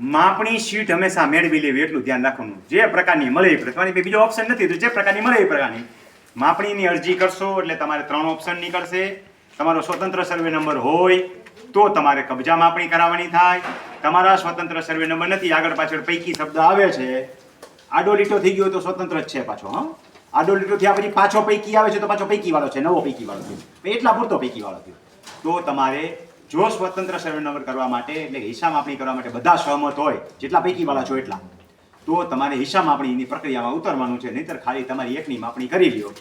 માપણી શીટ હંમેશા મેળવી લેવી એટલું ધ્યાન રાખવાનું. જે પ્રકારની મળે એ પ્રકારની. બીજો ઓપ્શન નથી. તો જે પ્રકારની મળે એ પ્રકારની. માપણીની અરજી કરશો એટલે તમારે ત્રણ ઓપ્શન નીકળશે. તમારો સ્વતંત્ર સર્વે નંબર હોય તો તમારે કબજા માપણી કરાવવાની થાય. તમારા સ્વતંત્ર સર્વે નંબર નથી. આગળ પાછળ પૈકી શબ્દ આવે છે. આડો લીટો થઈ ગયો તો સ્વતંત્ર જ છે પાછો, હા? આડો લીટો થયા પછી પાછો પૈકી આવે છે તો પાછો પૈકી વાળો છે, નવો પૈકી વાળો થયો. એટલા પૂરતો પૈકી વાળો થયો. તો તમારે જો સ્વતંત્ર સર્વે કરવા માટે, એટલે હિસાબ માપણી કરવા માટે બધા સહમત હોય, જેટલા પૈકી વાળા છો એટલા, તો તમારે હિસાબ માપણીની પ્રક્રિયામાં ઉતરવાનું છે, નહીતર ખાલી તમારી એકની માપણી કરી લ્યો,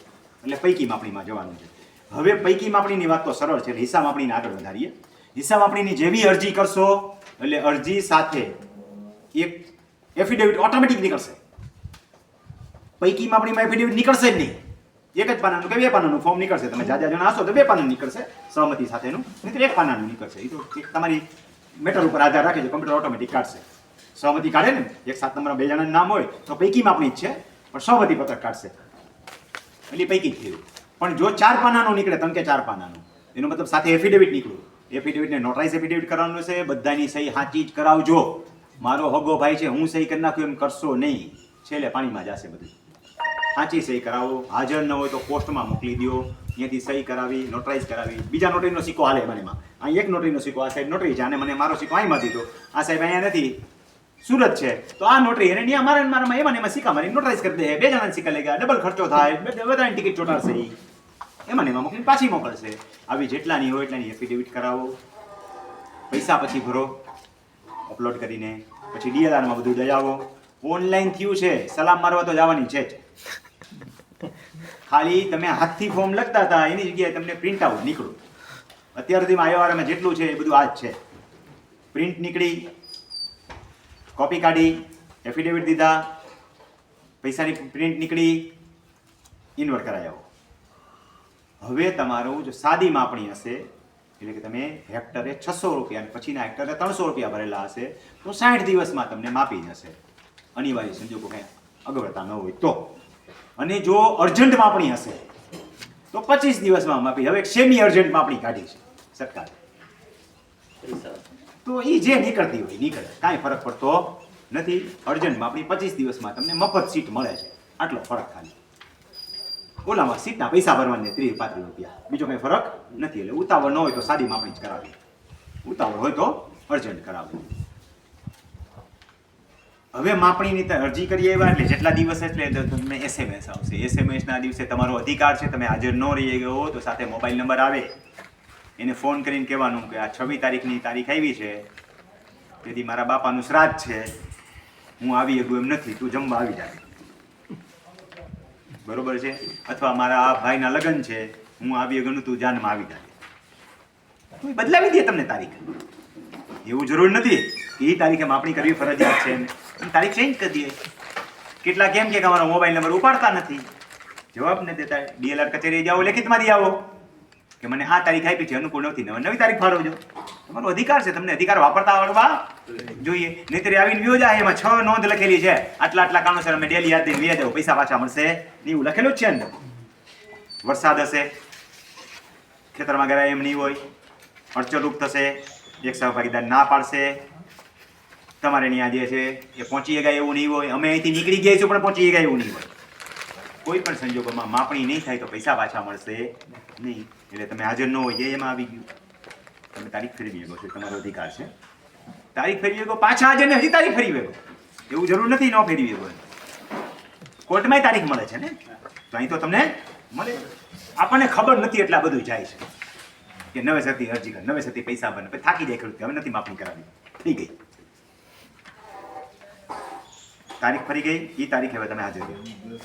એટલે પૈકી માપણીમાં જવાનું છે. હવે પૈકી માપણીની વાત તો સરળ છે, એટલે હિસાબ માપણીને આગળ વધારીએ. હિસાબ માપણીની જેવી અરજી કરશો, એટલે અરજી સાથે એક એફિડેવિટ ઓટોમેટિક નીકળશે. પૈકી માપણીમાં એફિડેવિટ નીકળશે જ નહીં. એક જ પાનાનું કે બે પાનાનું ફોર્મ નીકળશે. તમે જાજા જણા હશો તો બે પાનાનું નીકળશે. સહમતિ સાથેનું. નહીં એક પાનાનું નીકળશે. એ તો તમારી મેટર ઉપર આધાર રાખે છે. કમ્પ્યુટર ઓટોમેટિક કાઢશે. સહમતિ કાઢે ને, એક સાત નંબર બે જણાનું નામ હોય, તો પૈકીમાં આપણી જ છે, પણ સહમતિ પત્રક કાઢશે. એટલે પૈકી જ થયું. પણ જો ચાર પાનાનું નીકળે, તમ કે ચાર પાનાનું. એનો મતલબ સાથે એફિડેવિટ નીકળ્યું. એફિડેવિટને નોટરાઇઝ એફિડેવિટ કરવાનું છે. બધાની સહી સાચી જ કરાવજો. મારો હગો ભાઈ છે, હું સહી કરી નાખ્યું એમ કરશો નહીં. છેલ્લે પાણીમાં જશે બધું. સાચી સહી કરાવો, હાજર ન હોય તો પોસ્ટમાં મોકલી દો ત્યાંથી સહી કરાવી નોટરાઇઝ કરાવી, બીજા નોટરીનો સિક્કો હાલે મનેમાં અહીં એક નોટરીનો સિક્કો, આ સાહેબ નોટરી છે અને મને મારો સિક્કો અહીંમાં દીધો. આ સાહેબ અહીંયા નથી, સુરત છે. તો આ નોટરી એને ત્યાં મારા મારામાં એમાં એમાં સિક્કા મારી નોટરાઇઝ કરી દે. બે જણાને સિક્કા લઈ ગયા, ડબલ ખર્ચો થાય બધાની ટિકિટ ચોટાડશે. એમાં એમાં મોકલીને પાછી મોકલશે. આવી જેટલાની હોય એટલાની એફિડેવિટ કરાવો. પૈસા પછી ભરો અપલોડ કરીને. પછી ડીએલઆરમાં બધું દઈ આવો. ઓનલાઈન થયું છે, સલામ મારવા તો જવાની છે જ. ખાલી તમે હાથથી ફોર્મ લખતા હતા, એની જગ્યાએ તમને પ્રિન્ટ આઉટ નીકળું અત્યાર સુધીમાં આયોઆરમાં જેટલું છે એ બધું આ જ છે. પ્રિન્ટ નીકળી કોપી કાઢી એફિડેવિટ દીધા, પૈસાની પ્રિન્ટ નીકળી ઇન્વર્ટ કરાયો હવે તમારું જો સાદી માપણી હશે, એટલે કે તમે હેક્ટરે છસો રૂપિયા પછીના હેક્ટરે ત્રણસો રૂપિયા ભરેલા હશે, તો સાઠ દિવસમાં તમને માપી જશે. અનિવાર્ય સંજોગો કંઈ અગવડતા ન હોય તો. અને જો અર્જન્ટ માપણી હશે, તો પચીસ દિવસમાં માપી. હવે સેમી અર્જન્ટ માપણી કાઢી છે સરકાર. તો એ જે નીકળતી હોય નીકળે. કાંઈ ફરક પડતો નથી. અર્જન્ટ માપણી પચીસ દિવસમાં તમને મફત સીટ મળે છે. આટલો ફરક ખાલી. ઓલામાં સીટના પૈસા ભરવાને ત્રીસ પાંત્રીસ રૂપિયા. બીજો કંઈ ફરક નથી. એટલે ઉતાવળ ન હોય તો સાદી માપણી જ કરાવી. ઉતાવળ હોય તો અર્જન્ટ કરાવવું. હવે માપણીની અરજી કરી આવ્યા એટલે જેટલા દિવસ એટલે તમને એસએમએસ આવશે. એસએમએસ ના દિવસે તમારો અધિકાર છે, તમે હાજર ન રહી ગયો તો સાથે મોબાઈલ નંબર આવે. એને ફોન કરીને કહેવાનું કે આ છવ્વીસ તારીખની તારીખ આવી છે. તેથી મારા બાપાનું શ્રાદ્ધ છે. હું આવી શકું એમ નથી. તું જમવા આવી જાય બરોબર છે? અથવા મારા આ ભાઈના લગ્ન છે. હું આવી શકું તું જાનમાં આવી જાય બદલાવી દે તમને તારીખ. એવું જરૂર નથી. એ તારીખે માપણી કરવી ફરજિયાત છે એમ. તારીખ ચેન્જ કરી દઈએ કેટલા કેમ કે અમારો મોબાઈલ નંબર ઉપાડતા નથી? જવાબ નથી દેતા. ડીએલઆર કચેરી જાઓ લેખિતમાં દઈ આવો. કે મને આ તારીખ આપી છે, અનુકૂળ નથી. નવી નવી તારીખ ફાળવજો. તમારો અધિકાર છે, તમને અધિકાર વાપરતા આવડવા જોઈએ. નહીતર આવીને વ્યો જાય, એમાં છ નોંધ લખેલી છે. આટલા આટલા કારણોસર અમે ડેલી યાદ દઈને વ્યા જાવ પૈસા પાછા મળશે એવું લખેલું જ છે અંદર. વરસાદ હશે. ખેતરમાં ગયા એમ નહીં હોય. અડચણરૂપ થશે. એક સહભાગીદાર ના પાડશે. તમારે ત્યાં જે છે એ પહોંચી ગયા એવું નહીં હોય. અમે અહીંથી નીકળી ગયા છું પણ પહોંચી ગયા એવું નહીં હોય. કોઈ પણ સંજોગોમાં માપણી નહીં થાય તો પૈસા પાછા મળશે નહીં. એટલે તમે હાજર ન હોય એમાં આવી ગયું. તમે તારીખ ફેરવી શકો છો, તમારો અધિકાર છે. તારીખ ફેરવી શકો, પાછા હાજર ને હજી તારીખ ફેરવી શકો. એવું જરૂર નથી ન ફેરવી શકો કોર્ટમાંય તારીખ મળે છે ને? તો અહીં તો તમને મળે. આપણને ખબર નથી એટલા બધું જાય છે. કે નવેસરથી અરજી કર નવેસરથી પૈસા બને થાકી જાય ખેડૂત હવે નથી માપણી કરાવી. થઈ ગઈ. તારીખ ફરી ગઈ એ તારીખ હવે તમે હાજર